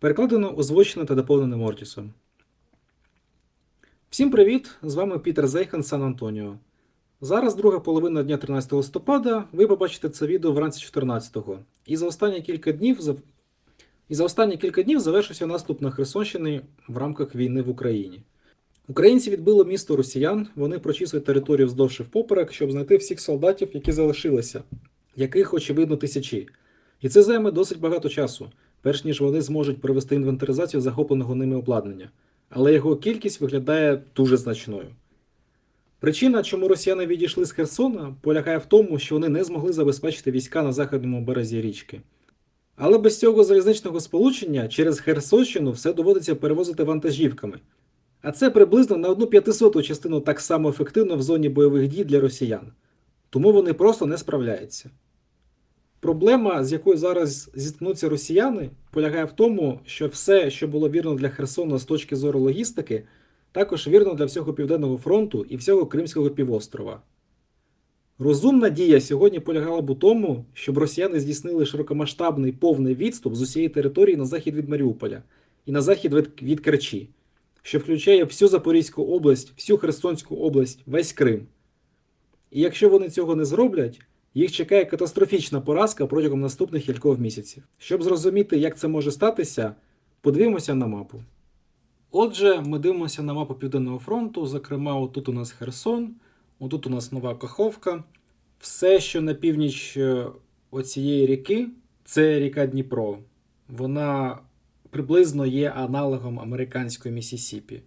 Перекладено, озвучено та доповнено Мортісом. Всім привіт! З вами Пітер Зейхан Сан Антоніо. Зараз друга половина дня 13 листопада. Ви побачите це відео вранці 14-го. І за останні кілька днів і за останні кілька днів завершився наступ на Херсонщині в рамках війни в Україні. Українці відбили місто росіян, вони прочісують територію вздовж і впоперек, щоб знайти всіх солдатів, які залишилися, яких, очевидно, тисячі. І це займе досить багато часу, перш ніж вони зможуть провести інвентаризацію захопленого ними обладнання. Але його кількість виглядає дуже значною. Причина, чому росіяни відійшли з Херсона, полягає в тому, що вони не змогли забезпечити війська на західному березі річки. Але без цього залізничного сполучення через Херсонщину все доводиться перевозити вантажівками. А це приблизно на одну п'ятисоту частину так само ефективно в зоні бойових дій для росіян. Тому вони просто не справляються. Проблема, з якою зараз зіткнуться росіяни, полягає в тому, що все, що було вірно для Херсона з точки зору логістики, також вірно для всього Південного фронту і всього Кримського півострова. Розумна дія сьогодні полягала б у тому, щоб росіяни здійснили широкомасштабний повний відступ з усієї території на захід від Маріуполя і на захід від, Керчі, що включає всю Запорізьку область, всю Херсонську область, весь Крим. І якщо вони цього не зроблять, їх чекає катастрофічна поразка протягом наступних кількох місяців. Щоб зрозуміти, як це може статися, подивимося на мапу. Отже, ми дивимося на мапу Південного фронту. Зокрема, отут у нас Херсон, отут у нас Нова Каховка. Все, що на північ е, оцієї ріки, це ріка Дніпро. Вона приблизно є аналогом американської Місісіпі.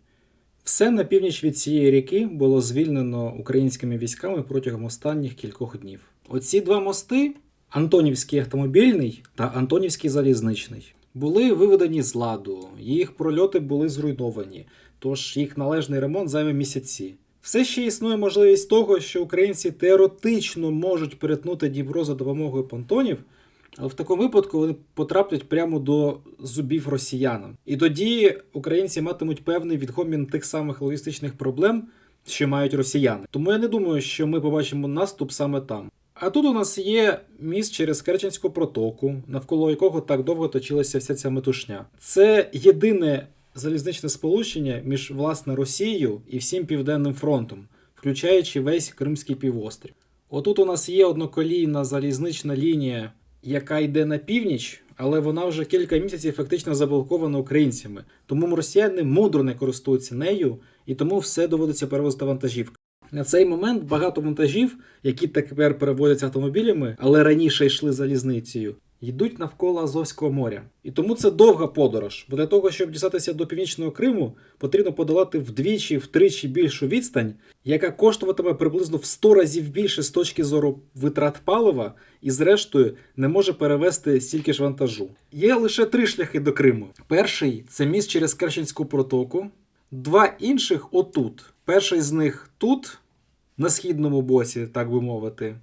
Все на північ від цієї ріки було звільнено українськими військами протягом останніх кількох днів. Оці два мости Антонівський автомобільний та Антонівський залізничний були виведені з ладу, їх прольоти були зруйновані, тож їх належний ремонт займе місяці. Все ще існує можливість того, що українці теоретично можуть перетнути Дніпро за допомогою понтонів, але в такому випадку вони потраплять прямо до зубів росіянам. І тоді українці матимуть певний відгомін тих самих логістичних проблем, що мають росіяни. Тому я не думаю, що ми побачимо наступ саме там. А тут у нас є міст через Керченську протоку, навколо якого так довго точилася вся ця метушня. Це єдине залізничне сполучення між власне Росією і всім Південним фронтом, включаючи весь Кримський півострів. Отут у нас є одноколійна залізнична лінія, яка йде на північ, але вона вже кілька місяців фактично заблокована українцями. Тому росіяни мудро не користуються нею, і тому все доводиться перевозити вантажівками. На цей момент багато вантажів, які тепер перевозяться автомобілями, але раніше йшли залізницею, йдуть навколо Азовського моря. І тому це довга подорож, бо для того, щоб дістатися до північного Криму, потрібно подолати вдвічі, втричі більшу відстань, яка коштуватиме приблизно в 100 разів більше з точки зору витрат палива, і зрештою не може перевезти стільки ж вантажу. Є лише три шляхи до Криму. Перший це міст через Керченську протоку. Два інших отут. Перший з них тут, на східному боці, так би мовити.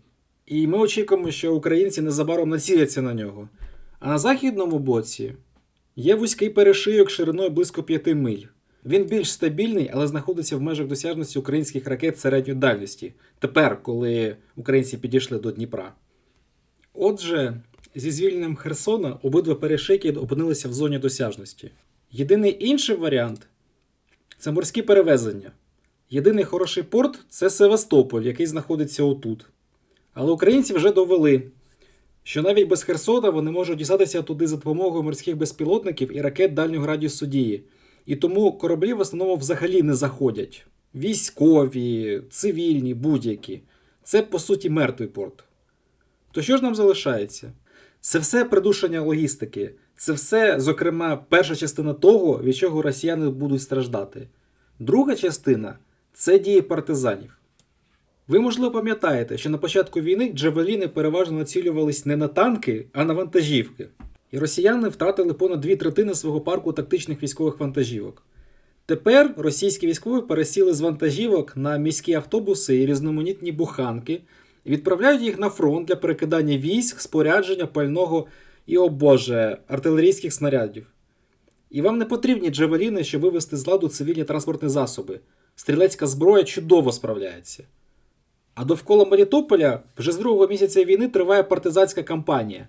І ми очікуємо, що українці незабаром націляться на нього. А на західному боці є вузький перешийок шириною близько 5 миль. Він більш стабільний, але знаходиться в межах досяжності українських ракет середньої дальності. Тепер, коли українці підійшли до Дніпра. Отже, зі звільненням Херсона обидва перешийки опинилися в зоні досяжності. Єдиний інший варіант це морські перевезення. Єдиний хороший порт це Севастополь, який знаходиться отут. Але українці вже довели, що навіть без Херсона вони можуть дістатися туди за допомогою морських безпілотників і ракет дальнього радіусу дії. І тому кораблі в основному взагалі не заходять. Військові, цивільні, будь-які. Це по суті мертвий порт. То що ж нам залишається? Це все придушення логістики. Це все, зокрема, перша частина того, від чого росіяни будуть страждати. Друга частина це дії партизанів. Ви, можливо, пам'ятаєте, що на початку війни джавеліни переважно націлювались не на танки, а на вантажівки. І росіяни втратили понад дві третини свого парку тактичних військових вантажівок. Тепер російські військові пересіли з вантажівок на міські автобуси і різноманітні буханки і відправляють їх на фронт для перекидання військ, спорядження, пального і, о Боже, артилерійських снарядів. І вам не потрібні джавеліни, щоб вивести з ладу цивільні транспортні засоби. Стрілецька зброя чудово справляється. А довкола Мелітополя вже з другого місяця війни триває партизанська кампанія.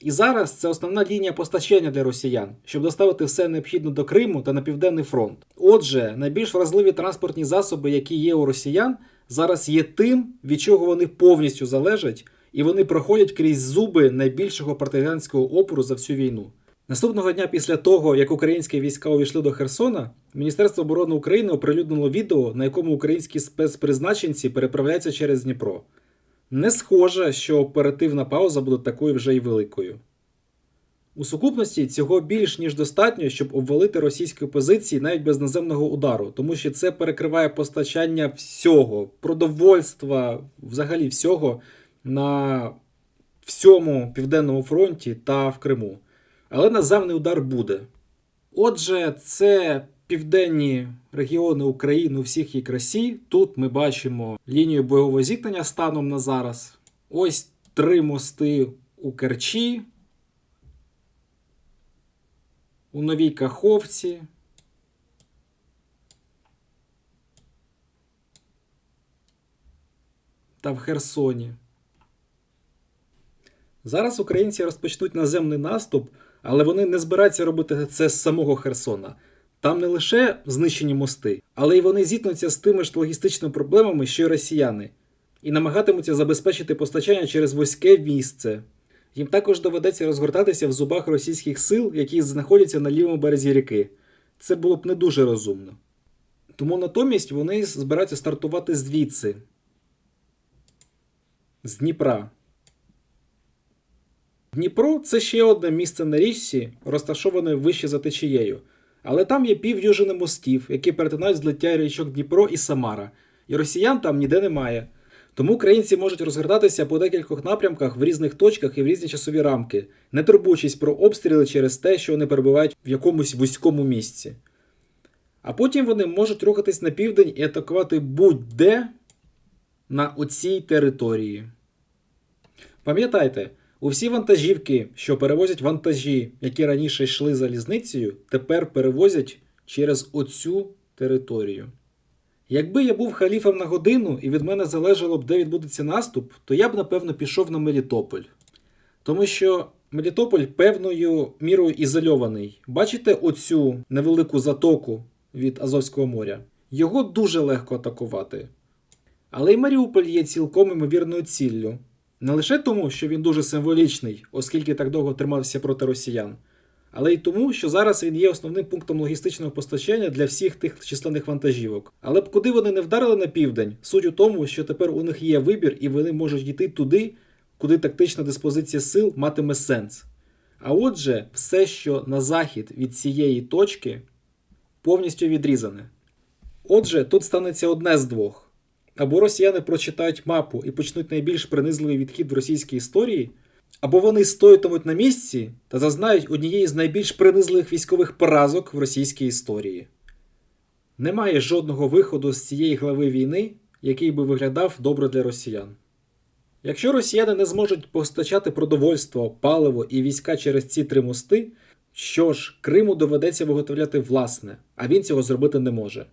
І зараз це основна лінія постачання для росіян, щоб доставити все необхідне до Криму та на південний фронт. Отже, найбільш вразливі транспортні засоби, які є у росіян, зараз є тим, від чого вони повністю залежать, і вони проходять крізь зуби найбільшого партизанського опору за всю війну. Наступного дня після того, як українські війська увійшли до Херсона, Міністерство оборони України оприлюднило відео, на якому українські спецпризначенці переправляються через Дніпро. Не схоже, що оперативна пауза буде такою вже й великою. У сукупності цього більш ніж достатньо, щоб обвалити російські позиції навіть без наземного удару, тому що це перекриває постачання всього, продовольства, взагалі всього на всьому південному фронті та в Криму. Але наземний удар буде. Отже, це південні регіони України у всіх її красі. Тут ми бачимо лінію бойового зіткнення станом на зараз. Ось три мости у Керчі, у Новій Каховці. Та в Херсоні. Зараз українці розпочнуть наземний наступ, але вони не збираються робити це з самого Херсона. Там не лише знищені мости, але й вони зіткнуться з тими ж логістичними проблемами, що й росіяни, і намагатимуться забезпечити постачання через вузьке місце. Їм також доведеться розгортатися в зубах російських сил, які знаходяться на лівому березі ріки. Це було б не дуже розумно. Тому натомість вони збираються стартувати звідси, з Дніпра. Дніпро це ще одне місце на річці, розташоване вище за течією. Але там є півдюжини мостів, які перетинають злиття річок Дніпро і Самара, і росіян там ніде немає. Тому українці можуть розгортатися по декількох напрямках в різних точках і в різні часові рамки, не турбуючись про обстріли через те, що вони перебувають в якомусь вузькому місці. А потім вони можуть рухатись на південь і атакувати будь-де на оцій території. Пам'ятайте, усі вантажівки, що перевозять вантажі, які раніше йшли залізницею, тепер перевозять через оцю територію. Якби я був халіфом на годину і від мене залежало б, де відбудеться наступ, то я б напевно пішов на Мелітополь. Тому що Мелітополь певною мірою ізольований. Бачите оцю невелику затоку від Азовського моря? Його дуже легко атакувати. Але й Маріуполь є цілком імовірною ціллю. Не лише тому, що він дуже символічний, оскільки так довго тримався проти росіян, але й тому, що зараз він є основним пунктом логістичного постачання для всіх тих численних вантажівок. Але б куди вони не вдарили на південь, суть у тому, що тепер у них є вибір, і вони можуть йти туди, куди тактична диспозиція сил матиме сенс. А отже, все, що на захід від цієї точки, повністю відрізане. Отже, тут станеться одне з двох. Або росіяни прочитають мапу і почнуть найбільш принизливий відхід в російській історії, або вони стоятимуть на місці та зазнають однієї з найбільш принизливих військових поразок в російській історії. Немає жодного виходу з цієї глави війни, який би виглядав добре для росіян. Якщо росіяни не зможуть постачати продовольство, паливо і війська через ці три мости, що ж, Криму доведеться виготовляти власне, а він цього зробити не може.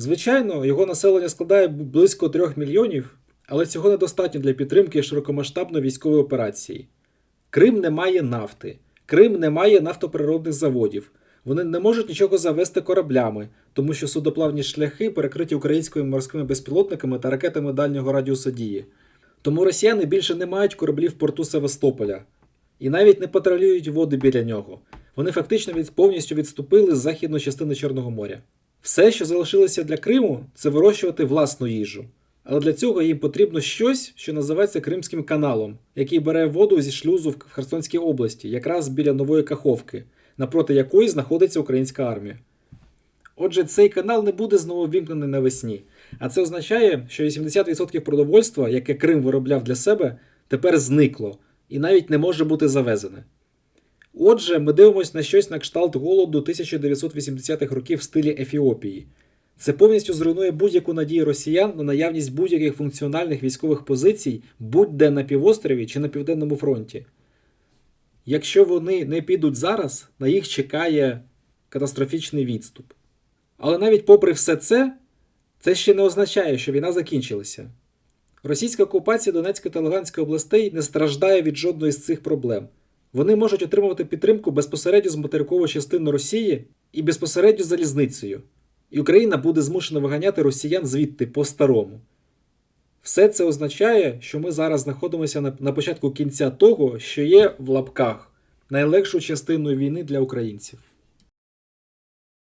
Звичайно, його населення складає близько 3 мільйонів, але цього недостатньо для підтримки широкомасштабної військової операції. Крим не має нафти, Крим не має нафтоприродних заводів. Вони не можуть нічого завести кораблями, тому що судоплавні шляхи перекриті українськими морськими безпілотниками та ракетами дальнього радіуса дії. Тому росіяни більше не мають кораблів в порту Севастополя і навіть не патрулюють води біля нього. Вони фактично від, повністю відступили з західної частини Чорного моря. Все, що залишилося для Криму, це вирощувати власну їжу. Але для цього їм потрібно щось, що називається Кримським каналом, який бере воду зі шлюзу в Херсонській області, якраз біля нової Каховки, напроти якої знаходиться українська армія. Отже, цей канал не буде знову вімкнений навесні. А це означає, що 80% продовольства, яке Крим виробляв для себе, тепер зникло і навіть не може бути завезене. Отже, ми дивимося на щось на кшталт голоду 1980-х років в стилі Ефіопії. Це повністю зруйнує будь-яку надію росіян на наявність будь-яких функціональних військових позицій будь-де на півострові чи на Південному фронті. Якщо вони не підуть зараз, на їх чекає катастрофічний відступ. Але навіть попри все це, це ще не означає, що війна закінчилася. Російська окупація Донецької та Луганської областей не страждає від жодної з цих проблем. Вони можуть отримувати підтримку безпосередньо з материкової частини Росії і безпосередньо залізницею. І Україна буде змушена виганяти росіян звідти по-старому. Все це означає, що ми зараз знаходимося на, на початку кінця того, що є в лапках найлегшою частиною війни для українців.